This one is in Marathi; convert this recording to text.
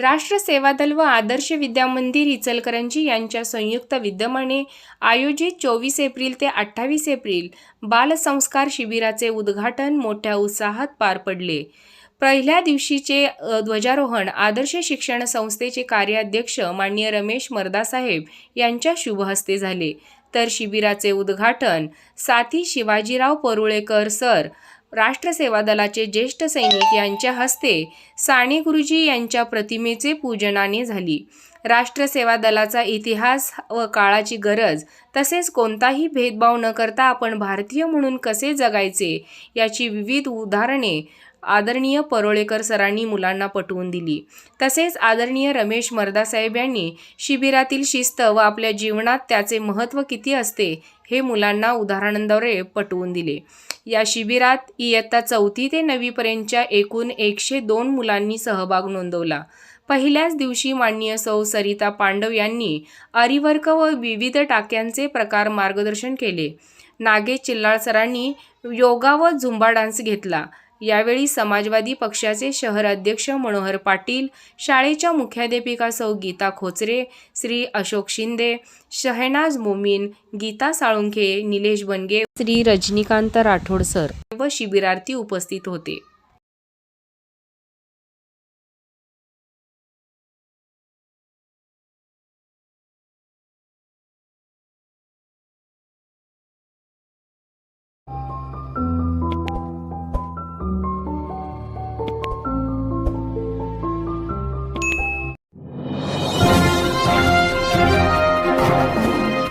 राष्ट्र सेवा दल व आदर्श विद्या मंदिर इचलकरंजी यांच्या संयुक्त विद्यमाने आयोजित चोवीस एप्रिल ते अठ्ठावीस एप्रिल बालसंस्कार शिबिराचे उद्घाटन मोठ्या उत्साहात पार पडले. पहिल्या दिवशीचे ध्वजारोहण आदर्श शिक्षण संस्थेचे कार्याध्यक्ष माननीय रमेश मर्दासाहेब यांच्या शुभहस्ते झाले. तर शिबिराचे उद्घाटन साथी शिवाजीराव परुळेकर सर राष्ट्रसेवा दलाचे ज्येष्ठ सैनिक यांच्या हस्ते साने गुरुजी यांच्या प्रतिमेचे पूजनाने झाली. राष्ट्रसेवा दलाचा इतिहास व काळाची गरज तसेच कोणताही भेदभाव न करता आपण भारतीय म्हणून कसे जगायचे याची विविध उदाहरणे आदरणीय परोळेकर सरांनी मुलांना पटवून दिली. तसेच आदरणीय रमेश मर्दासाहेब यांनी शिबिरातील शिस्त व आपल्या जीवनात त्याचे महत्त्व किती असते हे मुलांना उदाहरणांद्वारे पटवून दिले. या शिबिरात इयत्ता चौथी ते नवीपर्यंतच्या एकूण एकशे दोन मुलांनी सहभाग नोंदवला. पहिल्याच दिवशी माननीय सौ सरिता पांडव यांनी अरिवर्क व विविध टाक्यांचे प्रकार मार्गदर्शन केले. नागेश चिल्लाळ सरांनी योगा व झुंबा डान्स घेतला. यावेळी समाजवादी पक्षाचे शहराध्यक्ष मनोहर पाटील शाळेच्या मुख्याध्यापिका सौ गीता खोचरे श्री अशोक शिंदे शहनाज मोमीन गीता साळुंखे निलेश बनगे श्री रजनीकांत राठोड सर व शिबिरार्थी उपस्थित होते.